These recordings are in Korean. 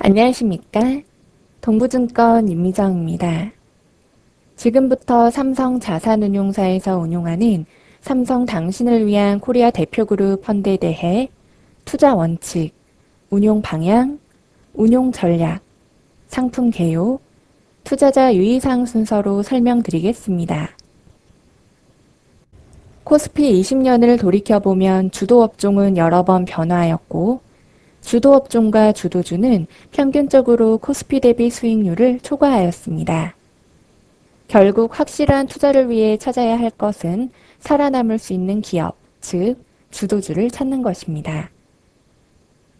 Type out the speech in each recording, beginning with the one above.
안녕하십니까? 동부증권 임미정입니다. 지금부터 삼성 자산운용사에서 운용하는 삼성 당신을 위한 코리아 대표그룹 펀드에 대해 투자 원칙, 운용 방향, 운용 전략, 상품 개요, 투자자 유의사항 순서로 설명드리겠습니다. 코스피 20년을 돌이켜보면 주도 업종은 여러 번 변화하였고 주도 업종과 주도주는 평균적으로 코스피 대비 수익률을 초과하였습니다. 결국 확실한 투자를 위해 찾아야 할 것은 살아남을 수 있는 기업, 즉 주도주를 찾는 것입니다.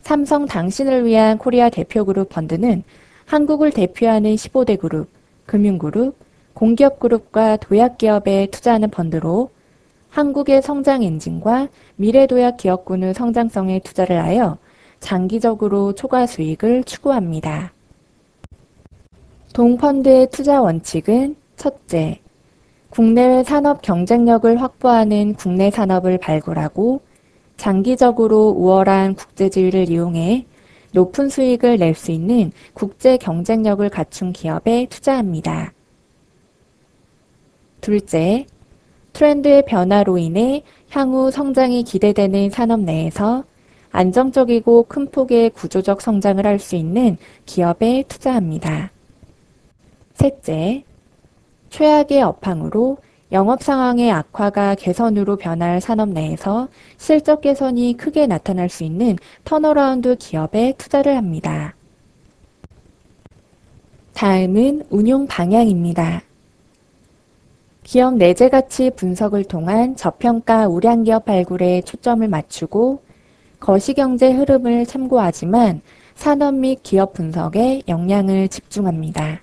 삼성 당신을 위한 코리아 대표그룹 펀드는 한국을 대표하는 15대 그룹, 금융그룹, 공기업그룹과 도약기업에 투자하는 펀드로 한국의 성장 엔진과 미래도약 기업군의 성장성에 투자를 하여 장기적으로 초과 수익을 추구합니다. 동펀드의 투자 원칙은 첫째, 국내외 산업 경쟁력을 확보하는 국내 산업을 발굴하고 장기적으로 우월한 국제지위를 이용해 높은 수익을 낼 수 있는 국제 경쟁력을 갖춘 기업에 투자합니다. 둘째, 트렌드의 변화로 인해 향후 성장이 기대되는 산업 내에서 안정적이고 큰 폭의 구조적 성장을 할 수 있는 기업에 투자합니다. 셋째, 최악의 업황으로 영업 상황의 악화가 개선으로 변할 산업 내에서 실적 개선이 크게 나타날 수 있는 턴어라운드 기업에 투자를 합니다. 다음은 운용 방향입니다. 기업 내재 가치 분석을 통한 저평가 우량 기업 발굴에 초점을 맞추고 거시경제 흐름을 참고하지만 산업 및 기업 분석에 역량을 집중합니다.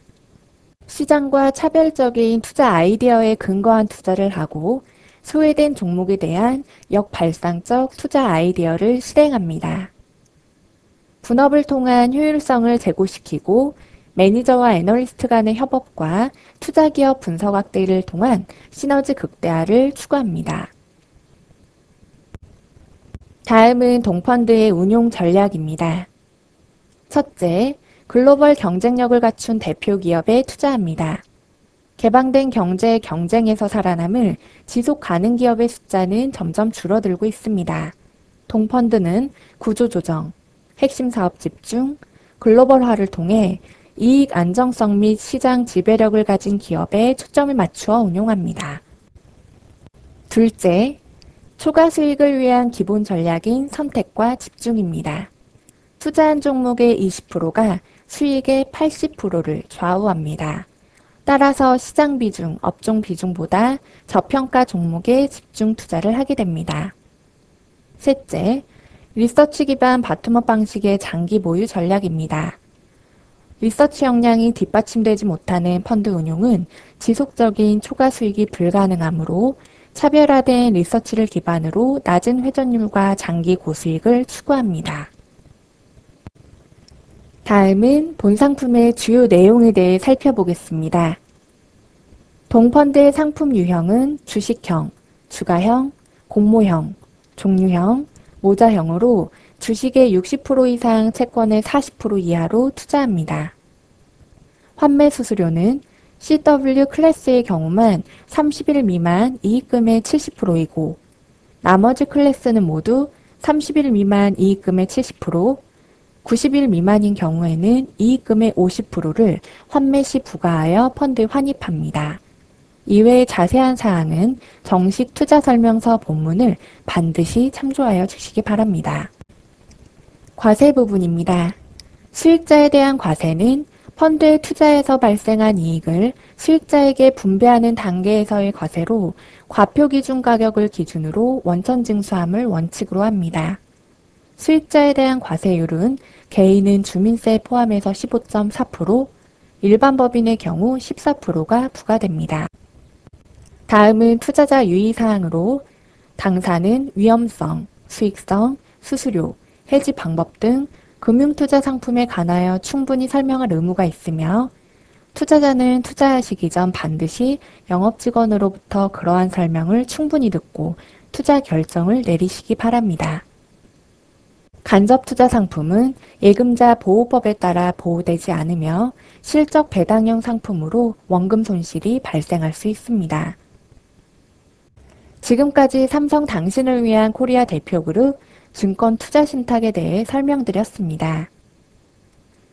시장과 차별적인 투자 아이디어에 근거한 투자를 하고 소외된 종목에 대한 역발상적 투자 아이디어를 실행합니다. 분업을 통한 효율성을 제고시키고 매니저와 애널리스트 간의 협업과 투자기업 분석 확대를 통한 시너지 극대화를 추구합니다. 다음은 동펀드의 운용 전략입니다. 첫째, 글로벌 경쟁력을 갖춘 대표 기업에 투자합니다. 개방된 경제 경쟁에서 살아남을 지속 가능 기업의 숫자는 점점 줄어들고 있습니다. 동펀드는 구조조정, 핵심 사업 집중, 글로벌화를 통해 이익 안정성 및 시장 지배력을 가진 기업에 초점을 맞추어 운용합니다. 둘째, 초과 수익을 위한 기본 전략인 선택과 집중입니다. 투자한 종목의 20%가 수익의 80%를 좌우합니다. 따라서 시장 비중, 업종 비중보다 저평가 종목에 집중 투자를 하게 됩니다. 셋째, 리서치 기반 바텀업 방식의 장기 보유 전략입니다. 리서치 역량이 뒷받침되지 못하는 펀드 운용은 지속적인 초과 수익이 불가능하므로 차별화된 리서치를 기반으로 낮은 회전율과 장기 고수익을 추구합니다. 다음은 본 상품의 주요 내용에 대해 살펴보겠습니다. 동펀드의 상품 유형은 주식형, 주가형, 공모형, 종류형, 모자형으로 주식의 60% 이상 채권의 40% 이하로 투자합니다. 환매 수수료는 CW 클래스의 경우만 30일 미만 이익금의 70%이고 나머지 클래스는 모두 30일 미만 이익금의 70%, 90일 미만인 경우에는 이익금의 50%를 환매 시 부과하여 펀드에 환입합니다. 이외의 자세한 사항은 정식 투자 설명서 본문을 반드시 참조하여 주시기 바랍니다. 과세 부분입니다. 수익자에 대한 과세는 펀드에 투자해서 발생한 이익을 수익자에게 분배하는 단계에서의 과세로 과표 기준 가격을 기준으로 원천 징수함을 원칙으로 합니다. 수익자에 대한 과세율은 개인은 주민세 포함해서 15.4%, 일반 법인의 경우 14%가 부과됩니다. 다음은 투자자 유의사항으로 당사는 위험성, 수익성, 수수료, 해지 방법 등 금융투자 상품에 관하여 충분히 설명할 의무가 있으며 투자자는 투자하시기 전 반드시 영업직원으로부터 그러한 설명을 충분히 듣고 투자 결정을 내리시기 바랍니다. 간접 투자 상품은 예금자 보호법에 따라 보호되지 않으며 실적 배당형 상품으로 원금 손실이 발생할 수 있습니다. 지금까지 삼성 당신을 위한 코리아 대표그룹 증권 투자 신탁에 대해 설명드렸습니다.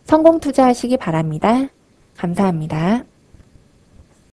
성공 투자하시기 바랍니다. 감사합니다.